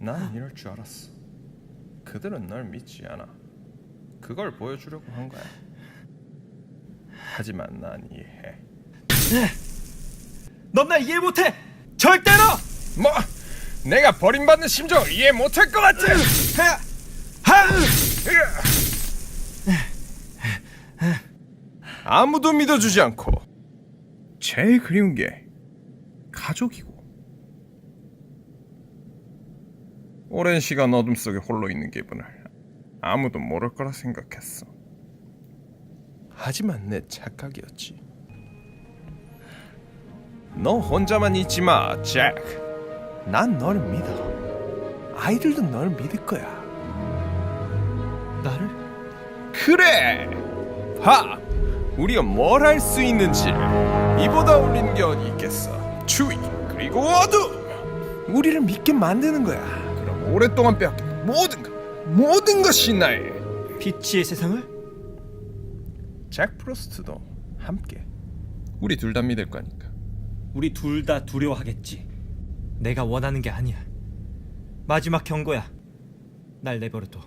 난 이럴 줄 알았어. 그들은 널 믿지 않아. 그걸 보여주려고 한 거야. 하지만 난 이해해. 넌 날 이해 못해. 절대로. 뭐 내가 버림받는 심정을 이해 못할 것 같아. 하! 아무도 믿어주지 않고 제일 그리운 게 가족이고 오랜 시간 어둠 속에 홀로 있는 기분을 아무도 모를 거라 생각했어. 하지만 내 착각이었지. 너 혼자만 있지 마, 잭. 난 널 믿어. 아이들도 널 믿을 거야. 나를? 그래. 봐. 우리가 뭘 할 수 있는지 이보다 게 어디 있겠어. 추위 그리고 어둠. 우리를 믿게 만드는 거야. 그럼 오랫동안 빼앗긴 모든 것, 모든 것이 나의. 빛의 세상을? 잭 프로스트도 함께. 우리 둘 다 믿을 거니까. 우리 둘 다 두려워하겠지. 내가 원하는 게 아니야. 마지막 경고야. 날 내버려둬.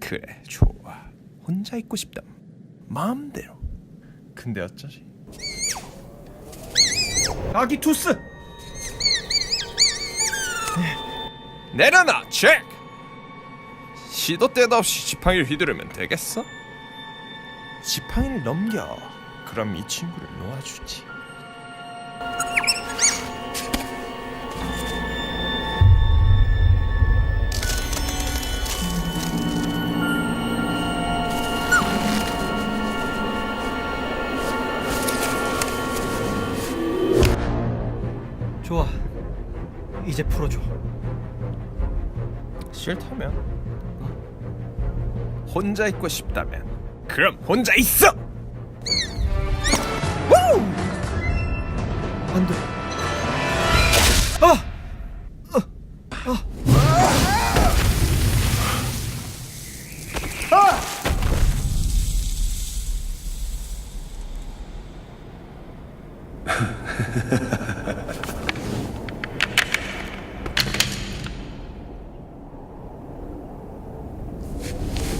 그래, 좋아. 혼자 있고 싶다. 마음대로. 근데 어쩌지? 아기 투스. 내려놔, 잭. 시도 때도 없이 지팡이를 휘두르면 되겠어? 지팡이를 넘겨. 그럼 이 친구를 놓아주지. 좋아. 이제 풀어줘. 싫다면 혼자 있고 싶다면 그럼 혼자 있어. 안 돼. 아!